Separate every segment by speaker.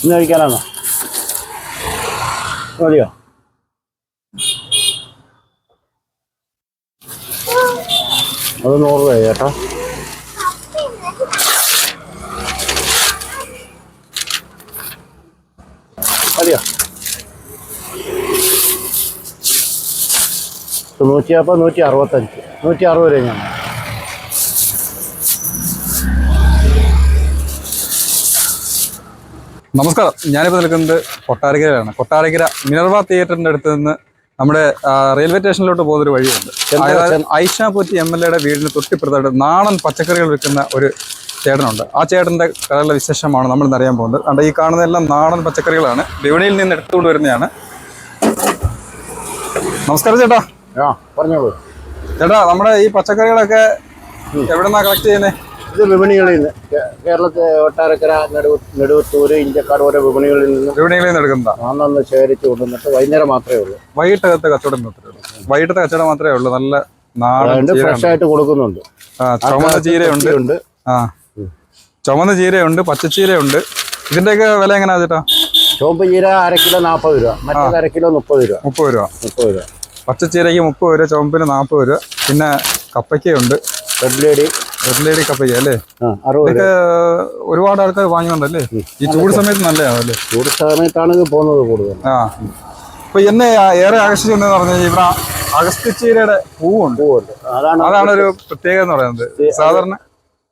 Speaker 1: ഇന്ന് കഴിക്കാനാണോ മതിയോ? അത് നൂറ് രൂപ ചേട്ടാ മതിയോ? നൂറ്റി അപ്പോൾ നൂറ്റി അറുപത്തഞ്ച് നൂറ്റി അറുപത് രൂപ ഞാൻ
Speaker 2: നമസ്കാരം. ഞാനിപ്പോൾ നിൽക്കുന്നത് കൊട്ടാരക്കരയിലാണ്. കൊട്ടാരക്കര മിനർവ തിയേറ്ററിന്റെ അടുത്ത് നിന്ന് നമ്മുടെ റെയിൽവേ സ്റ്റേഷനിലോട്ട് പോകുന്നൊരു വഴിയുണ്ട്. ഐഷാപൂറ്റി ഐഷ പോറ്റി എം എൽ എയുടെ വീടിന് തൊട്ടിപ്പുറത്തായിട്ട് നാടൻ പച്ചക്കറികൾ വിൽക്കുന്ന ഒരു ചേട്ടനുണ്ട്. ആ ചേട്ടന്റെ കടകളുടെ വിശേഷമാണ് നമ്മൾ ഇന്ന് അറിയാൻ പോകുന്നത്. അതുകൊണ്ട് ഈ കാണുന്നതെല്ലാം നാടൻ പച്ചക്കറികളാണ്. വിപണിയിൽ നിന്ന് എടുത്തുകൊണ്ട് വരുന്നതാണ്. നമസ്കാരം ചേട്ടാ.
Speaker 1: പറഞ്ഞോളൂ.
Speaker 2: ചേട്ടാ നമ്മുടെ ഈ പച്ചക്കറികളൊക്കെ എവിടെ നിന്നാണ് കളക്ട് ചെയ്യുന്നത്
Speaker 1: ഇത് വിപണികളിൽ നിന്ന് കേരളത്തിൽ ഒട്ടാരക്കര നെടു നെടുവത്തൂര് ഇഞ്ചക്കാട് ഓരോ വിപണികളിൽ നിന്ന്
Speaker 2: വിപണികളിൽ നിന്ന് എടുക്കുന്നതാ?
Speaker 1: അന്നന്ന് ശേഖരിച്ചു കൊണ്ടുവന്നിട്ട് വൈകുന്നേരം മാത്രമേ ഉള്ളൂ.
Speaker 2: വൈകിട്ടത്തെ കച്ചവടം മാത്രമേ ഉള്ളൂ. വൈകിട്ടത്തെ കച്ചവടം മാത്രമേ ഉള്ളൂ. നല്ല നാടൻ
Speaker 1: ഫ്രഷ് ആയിട്ട് കൊടുക്കുന്നുണ്ട്.
Speaker 2: ചുമന്ന ചീരയുണ്ട്. ആ. ചുമന്ന ചീരയുണ്ട് പച്ചച്ചീരയുണ്ട് ഇതിന്റെയൊക്കെ വില എങ്ങനെയാ ചേട്ടാ?
Speaker 1: ചുവപ്പ് ചീര അര കിലോ നാൽപ്പത് രൂപ. മറ്റേത് അര കിലോ മുപ്പത് രൂപ.
Speaker 2: മുപ്പത് രൂപ.
Speaker 1: മുപ്പത് രൂപ.
Speaker 2: പച്ചച്ചീരയ്ക്ക് മുപ്പത് രൂപ ചുമപ്പിന് നാൽപ്പത് രൂപ. പിന്നെ കപ്പയ്ക്കുണ്ട്.
Speaker 1: റെഡ് ലേഡി
Speaker 2: ലേഡി കപ്പയ്ക്ക അല്ലേ? ഇതൊക്കെ ഒരുപാട് ആൾക്കാർ വാങ്ങുന്നുണ്ടല്ലേ ഈ ചൂട് സമയത്ത് നല്ലതാണല്ലേ
Speaker 1: ചൂട് സമയത്താണ് ഇത് പോകുന്നത് കൂടുതൽ
Speaker 2: ആ. അപ്പൊ എന്നെ ഏറെ ആകർഷിച്ചെന്ന് പറഞ്ഞു കഴിഞ്ഞാൽ ഇവിടെ അഗസ്ത്യച്ചീരയുടെ പൂവുണ്ട്.
Speaker 1: പൂവുണ്ട്. അതാണ്
Speaker 2: ഒരു പ്രത്യേകത എന്ന് പറയുന്നത്. സാധാരണ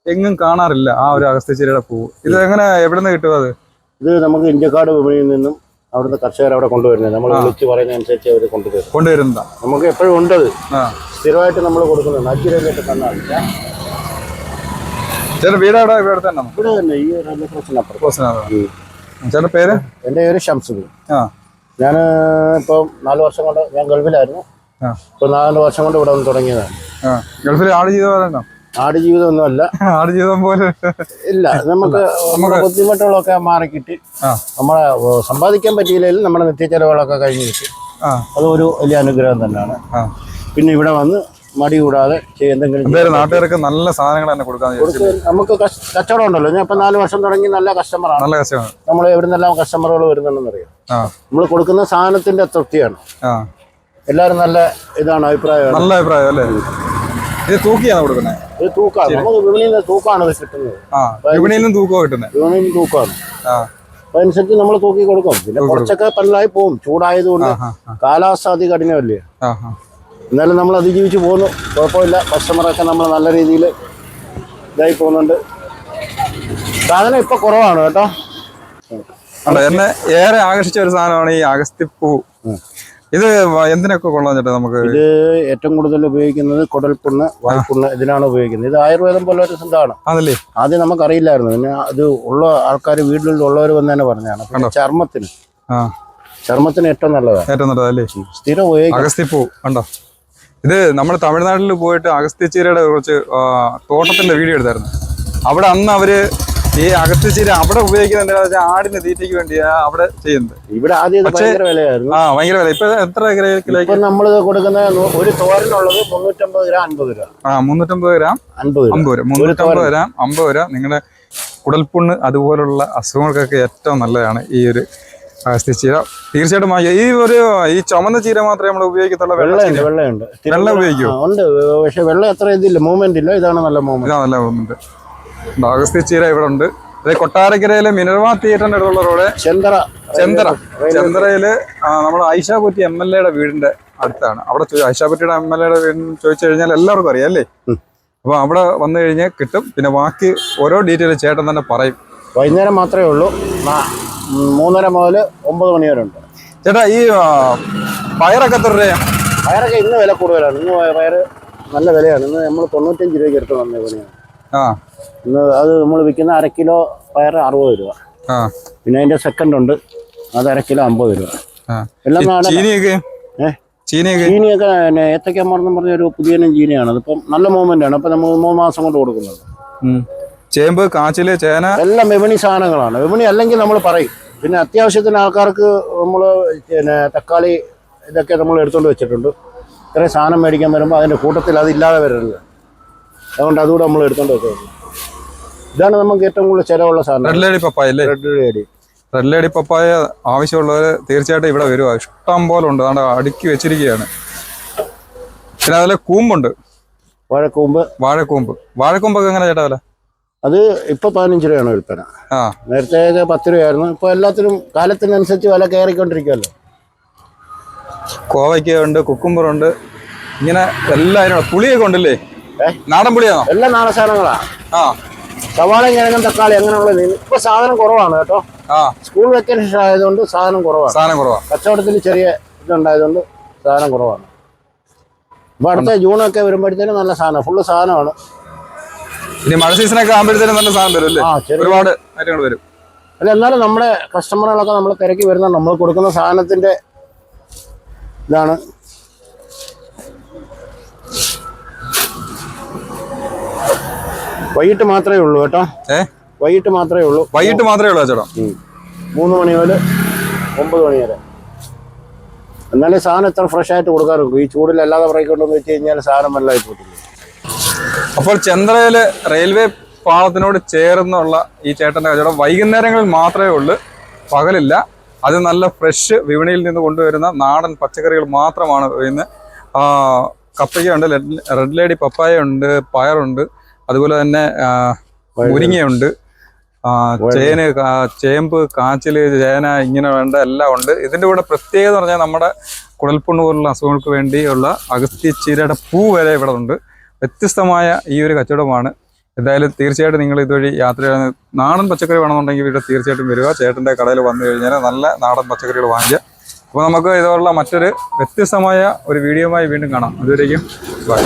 Speaker 2: എങ്ങും കാണാറില്ല ആ ഒരു അഗസ്ത്യച്ചീരയുടെ പൂവ്. ഇത് എങ്ങനെ എവിടെ നിന്ന് കിട്ടും അത്?
Speaker 1: ഇത് നമുക്ക് ഇന്ത്യക്കാട് വിപണിയിൽ നിന്നും അവിടുന്ന് കർഷകർ അവിടെ കൊണ്ടുവരുന്നത്. നമ്മൾ വിളിച്ച് പറയുന്ന അനുസരിച്ച് അവർ കൊണ്ടുവരും.
Speaker 2: കൊണ്ടുവരുന്നതാ.
Speaker 1: നമുക്ക് എപ്പോഴും ഉണ്ടത്. സ്ഥിരമായിട്ട് നമ്മൾ കൊടുക്കുന്നുണ്ട് അഞ്ച് രൂപയൊക്കെ തന്നാൽ
Speaker 2: ചേട്ടാ വീട് അവിടെ ഇവിടെ തന്നെ
Speaker 1: ഇവിടെ തന്നെ ഈ റെയിൽവേ
Speaker 2: പേര്?
Speaker 1: എന്റെ പേര് ഷംസുദ്ദീൻ
Speaker 2: ആ.
Speaker 1: ഞാൻ ഇപ്പം നാല് വർഷം കൊണ്ട് ഞാൻ ഗൾഫിലായിരുന്നു. ഇപ്പൊ നാല് വർഷം കൊണ്ട് ഇവിടെ വന്ന് തുടങ്ങിയതാണ്.
Speaker 2: ഗൾഫിൽ ആട് ജീവിതം പറയണം
Speaker 1: ആടുജീവിതമൊന്നുമല്ല.
Speaker 2: ആട് ജീവിതം പോലെ
Speaker 1: ഇല്ല നമുക്ക് നമ്മുടെ ബുദ്ധിമുട്ടുകളൊക്കെ മാറിക്കിട്ടി.
Speaker 2: കിട്ടി
Speaker 1: നമ്മളെ സമ്പാദിക്കാൻ പറ്റിയില്ലെങ്കിലും നമ്മുടെ നിത്യച്ചെലവുകളൊക്കെ കഴിഞ്ഞ് കിട്ടി. അതൊരു വലിയ അനുഗ്രഹം തന്നെയാണ്. പിന്നെ ഇവിടെ വന്ന് മടി കൂടാതെ എന്തെങ്കിലും
Speaker 2: നാട്ടുകാർക്ക് നല്ല സാധനങ്ങൾ തന്നെ
Speaker 1: കൊടുക്കാൻ നമുക്ക് കച്ചവടം ഉണ്ടല്ലോ. ഞാൻ ഇപ്പൊ നാല് വർഷം തുടങ്ങി നല്ല കസ്റ്റമറാണ്
Speaker 2: നല്ല കസ്റ്റമർ
Speaker 1: നമ്മൾ എവിടുന്നെല്ലാം കസ്റ്റമറുകൾ വരുന്നുണ്ടെന്ന് അറിയാം.
Speaker 2: ആ.
Speaker 1: നമ്മൾ കൊടുക്കുന്ന സാധനത്തിന്റെ തൃപ്തിയാണ്.
Speaker 2: ആ.
Speaker 1: എല്ലാവരും നല്ല ഇതാണ് അഭിപ്രായം
Speaker 2: നല്ല അഭിപ്രായം അല്ലേ? ഇത് തൂക്കിയാണ് കൊടുക്കുന്നത്
Speaker 1: ഇത് തൂക്കാണ്. നമുക്ക് വിപണിയിൽ നിന്ന് തൂക്കാണ് ഇത് കിട്ടുന്നത്.
Speaker 2: വിപണിയിൽ നിന്ന് തൂക്കോ കിട്ടുന്നത്
Speaker 1: വിപണിയിൽ നിന്ന് തൂക്കാണ്. അനുസരിച്ച് നമ്മൾ തൂക്കി കൊടുക്കും. പിന്നെ കുറച്ചൊക്കെ പല്ലായി പോകും ചൂടായതുകൊണ്ട് കാലാവസ്ഥ അതി കഠിനമല്ലേ? എന്നാലും നമ്മൾ അതിജീവിച്ച് പോകുന്നു. കുഴപ്പമില്ല. കസ്റ്റമറൊക്കെ നമ്മൾ നല്ല രീതിയിൽ ഇതായി പോകുന്നുണ്ട്. സാധനം ഇപ്പൊ കുറവാണ് കേട്ടോ.
Speaker 2: എന്നെ ഏറെ ആകർഷിച്ച ഒരു സാധനമാണ് ഈ അഗസ്ത്യപ്പൂ. ഇത് എന്തിനൊക്കെ കൊള്ളാൻ ചേട്ടാ നമുക്ക്?
Speaker 1: ഇത് ഏറ്റവും കൂടുതൽ ഉപയോഗിക്കുന്നത് കുടൽപ്പുണ്ണ് വായ്പുണ്ണ് ഇതിനാണ് ഉപയോഗിക്കുന്നത്. ഇത് ആയുർവേദം പോലെ ഒരു സംഭവമാണ്
Speaker 2: അതല്ലേ
Speaker 1: ആദ്യം നമുക്കറിയില്ലായിരുന്നു. പിന്നെ അത് ഉള്ള ആൾക്കാർ വീട്ടിലുള്ളവർ വന്ന് തന്നെ പറഞ്ഞാണ് പിന്നെ ചർമ്മത്തിന്. ചർമ്മത്തിന് ഏറ്റവും നല്ലതാണ്.
Speaker 2: ഏറ്റവും നല്ലതല്ലേ?
Speaker 1: സ്ഥിരം ഉപയോഗിക്കും.
Speaker 2: അഗസ്തിപ്പൂ കണ്ടോ? ഇത് നമ്മൾ തമിഴ്നാട്ടിൽ പോയിട്ട് അഗസ്ത്യച്ചീരയുടെ കുറച്ച് തോട്ടത്തിന്റെ തോട്ടത്തിന്റെ വീഡിയോ എടുത്തായിരുന്നു. അവിടെ അന്ന് അവർ ഈ അഗസ്ത്യച്ചീര അവിടെ ഉപയോഗിക്കുന്നത് എന്താണെന്ന് വെച്ചാൽ ആടിന് തീറ്റയ്ക്ക് വേണ്ടിയാ അവിടെ ചെയ്യുന്നത്.
Speaker 1: ഇവിടെ ആദ്യം ഭയങ്കര വിലയായിരുന്നു.
Speaker 2: ആ ഭയങ്കര വില. ഇപ്പൊ എത്ര കിലോ- കിലോയ്ക്ക്
Speaker 1: നമ്മൾ കൊടുക്കുന്ന ഒരു തോരനുള്ളത് മുന്നൂറ്റമ്പത് ഗ്രാം അൻപത് രൂപ
Speaker 2: ആ മുന്നൂറ്റമ്പത് ഗ്രാം?
Speaker 1: അൻപത്
Speaker 2: അമ്പത് രൂപ മുന്നൂറ്റമ്പത് ഗ്രാം അമ്പത് രൂപ നിങ്ങളുടെ കുടൽപ്പുണ്ണ് അതുപോലുള്ള അസുഖങ്ങൾക്കൊക്കെ ഏറ്റവും നല്ലതാണ് ഈ ഒരു അഗസ്ത്യച്ചീര തീർച്ചയായിട്ടും വാങ്ങിക്കുക. ഈ ഒരു ഈ ചുമന്ന ചീര മാത്രമേ നമ്മൾ ഉപയോഗിക്കത്തുള്ള വെള്ള
Speaker 1: വെള്ളമുണ്ട് വെള്ളയുണ്ട്. സ്ഥിരം
Speaker 2: വെള്ളം
Speaker 1: ഉപയോഗിക്കും. ഉണ്ട്. പക്ഷെ വെള്ളം അത്ര ഇതില്ല. മൂവ്മെന്റ് ഇല്ല. ഇതാണ് നല്ല മൂവ്മെന്റ്
Speaker 2: ഇതാണ് നല്ല തോന്നുന്നുണ്ട് ചീര ഇവിടെ ഉണ്ട്. ഇത് കൊട്ടാരക്കരയിലെ മിനർവ തിയേറ്ററിന്റെ അടുത്തുള്ള റോഡ്.
Speaker 1: ചെന്തറ
Speaker 2: ചെന്തറ ചെന്തറയിൽ നമ്മുടെ ഐഷ കുറ്റി എം എൽ എയുടെ വീടിന്റെ അടുത്താണ്. അവിടെ ഐഷാപുറ്റിയുടെ ഐഷ കുറ്റിയുടെ എം എൽ എയുടെ വീട് ചോദിച്ചു കഴിഞ്ഞാൽ എല്ലാവർക്കും അറിയാം അല്ലേ. അപ്പൊ അവിടെ വന്നു കഴിഞ്ഞാൽ കിട്ടും. പിന്നെ ബാക്കി ഓരോ ഡീറ്റെയിൽ ചേട്ടൻ തന്നെ പറയും.
Speaker 1: വൈകുന്നേരം മാത്രമേ ഉള്ളൂ. മൂന്നര മുതൽ ഒമ്പത് മണി വരെ ഉണ്ട്.
Speaker 2: ചേട്ടാ ഈ പയറൊക്കെ എത്ര രൂപയാണ്
Speaker 1: പയറൊക്കെ ഇന്ന് വില കൂടുതലാണ്. ഇന്ന് പയർ പയറ് നല്ല വിലയാണ്. ഇന്ന് നമ്മൾ തൊണ്ണൂറ്റഞ്ച് രൂപയ്ക്ക് എടുത്ത് വന്ന പണിയാണ്.
Speaker 2: ആ.
Speaker 1: ഇന്ന് അത് നമ്മൾ വിൽക്കുന്ന അര കിലോ പയർ അറുപത് രൂപ.
Speaker 2: ആ.
Speaker 1: പിന്നെ അതിന്റെ സെക്കൻഡ് ഉണ്ട്. അത് അര കിലോ അമ്പത് രൂപ. എല്ലാം നാടൻ.
Speaker 2: ചീനിയൊക്കെ?
Speaker 1: ഏ?
Speaker 2: ചീനിയൊക്കെ?
Speaker 1: ചീനിയൊക്കെ പിന്നെ ഏത്തക്കമ്മറെന്ന് പറഞ്ഞ ഒരു പുതിയ ചീനിയാണ്. അതിപ്പം നല്ല മൂവ്മെന്റ് ആണ്. അപ്പം നമ്മൾ മൂന്ന് മാസം കൊണ്ട് കൊടുക്കുന്നുണ്ട്
Speaker 2: ഉം. ചേമ്പ് കാച്ചിൽ ചേന.
Speaker 1: എല്ലാം വിപണി സാധനങ്ങളാണ്. വിപണി അല്ലെങ്കിൽ നമ്മൾ പറയും. പിന്നെ അത്യാവശ്യത്തിന് ആൾക്കാർക്ക് നമ്മൾ പിന്നെ തക്കാളി ഇതൊക്കെ നമ്മൾ എടുത്തുകൊണ്ട് വെച്ചിട്ടുണ്ട്. ഇത്രയും സാധനം മേടിക്കാൻ വരുമ്പോൾ അതിന്റെ കൂട്ടത്തിൽ അതില്ലാതെ വരരുത്. അതുകൊണ്ട് അതുകൂടെ നമ്മൾ എടുത്തുകൊണ്ട് വെക്കുന്നത് ഇതാണ് നമുക്ക് ഏറ്റവും കൂടുതൽ ചിലവുള്ള സാധനം.
Speaker 2: റെഡ് ലേഡി പപ്പായ അല്ലേ?
Speaker 1: Red lady
Speaker 2: red lady papaya ആവശ്യമുള്ളവർ തീർച്ചയായിട്ടും ഇവിടെ വരുക ഇഷ്ടം പോലെ ഉണ്ട്. അതുകൊണ്ട് അടുക്കി വെച്ചിരിക്കുകയാണ്. പിന്നെ അതിലെ കൂമ്പുണ്ട്.
Speaker 1: വാഴക്കൂമ്പ്.
Speaker 2: വാഴക്കൂമ്പ്. വാഴക്കൂമ്പൊക്കെ എങ്ങനെ ചേട്ടാ വില?
Speaker 1: അത് ഇപ്പൊ പതിനഞ്ച് രൂപയാണ് വിൽപ്പന. നേരത്തെ പത്ത് രൂപയായിരുന്നു. ഇപ്പൊ എല്ലാത്തിനും കാലത്തിനനുസരിച്ച് വില കയറിക്കൊണ്ടിരിക്കുമല്ലോ
Speaker 2: കോവയ്ക്കുണ്ട് കുക്കുമ്പറുണ്ട് ഇങ്ങനെ എല്ലാ പുളിയൊക്കെ ഉണ്ടല്ലേ? നാടൻ പുളിയാണോ?
Speaker 1: എല്ലാ നാടൻ സാധനങ്ങളാ.
Speaker 2: ആ.
Speaker 1: സവാളയും കിഴങ്ങും തക്കാളി അങ്ങനെയുള്ള ഇപ്പൊ സാധനം കുറവാണ് കേട്ടോ. സ്കൂൾ വെക്കേഷൻ ആയതുകൊണ്ട് സാധനം കുറവാണ്.
Speaker 2: സാധനം കുറവാണ്
Speaker 1: കച്ചവടത്തിൽ ചെറിയ ഇതുണ്ടായതുകൊണ്ട് സാധനം കുറവാണ്. അപ്പൊ അടുത്ത ജൂണൊക്കെ വരുമ്പോഴത്തേനും നല്ല സാധനം ഫുള്ള് സാധനമാണ്.
Speaker 2: ഇനി മഴ സീസണൊക്കെ ആകുമ്പോഴത്തേനും നല്ല സാധനം വരും അല്ലേ? ഒരുപാട് കാര്യങ്ങൾ വരും.
Speaker 1: അല്ല എന്നാലും നമ്മുടെ കസ്റ്റമറുകളൊക്കെ നമ്മൾ തിരക്കി വരുന്ന നമ്മൾ കൊടുക്കുന്ന സാധനത്തിന്റെ ഇതാണ്. വൈകിട്ട് മാത്രമേ ഉള്ളൂ കേട്ടോ.
Speaker 2: ഏ?
Speaker 1: വൈകിട്ട് മാത്രമേ ഉള്ളൂ.
Speaker 2: വൈകിട്ട് മാത്രമേ ഉള്ളൂ ചേട്ടാ.
Speaker 1: മൂന്ന് മണി മുതൽ ഒമ്പത് മണി വരെ. എന്നാലും സാധനം എത്ര ഫ്രഷ് ആയിട്ട് കൊടുക്കാറുള്ളൂ ഈ ചൂടിൽ അല്ലാതെ പറയിക്കൊണ്ടെന്ന് വെച്ച് കഴിഞ്ഞാൽ സാധനം വല്ലതായി പോയിട്ടില്ല
Speaker 2: അപ്പോൾ ചന്ദ്രയിൽ റെയിൽവേ പാളത്തിനോട് ചേർന്നുള്ള ഈ ചേട്ടന്റെ കച്ചവടം വൈകുന്നേരങ്ങളിൽ മാത്രമേ ഉള്ളൂ. പകലില്ല. അത് നല്ല ഫ്രഷ് വിപണിയിൽ നിന്ന് കൊണ്ടുവരുന്ന നാടൻ പച്ചക്കറികൾ മാത്രമാണ് ഇന്ന്. കപ്പയ്ക്കുണ്ട് റെഡ് ലേഡി പപ്പായ ഉണ്ട് പയറുണ്ട് അതുപോലെ തന്നെ മുരിങ്ങയുണ്ട്. ചേന് ചേമ്പ് കാച്ചിൽ ചേന ഇങ്ങനെ വേണ്ട എല്ലാം ഉണ്ട്. ഇതിന്റെ കൂടെ പ്രത്യേകത പറഞ്ഞാൽ നമ്മുടെ കുടൽപ്പുണ്ണ് പോലുള്ള അസുഖങ്ങൾക്ക് വേണ്ടിയുള്ള അഗസ്ത്യച്ചീരയുടെ പൂ വരെ ഇവിടെ ഉണ്ട്. വ്യത്യസ്തമായ ഈ ഒരു കച്ചവടമാണ്. എന്തായാലും തീർച്ചയായിട്ടും നിങ്ങൾ ഇതുവഴി യാത്ര ചെയ്യുന്ന നാടൻ പച്ചക്കറി വേണമെന്നുണ്ടെങ്കിൽ ഇവിടെ തീർച്ചയായിട്ടും വരിക. ചേട്ടന്റെ കടയിൽ വന്നു കഴിഞ്ഞാൽ നല്ല നാടൻ പച്ചക്കറികൾ വാങ്ങിക്കുക അപ്പോൾ നമുക്ക് ഇതുപോലുള്ള മറ്റൊരു വ്യത്യസ്തമായ ഒരു വീഡിയോയുമായി വീണ്ടും കാണാം. അതുവരേക്കും ബൈ.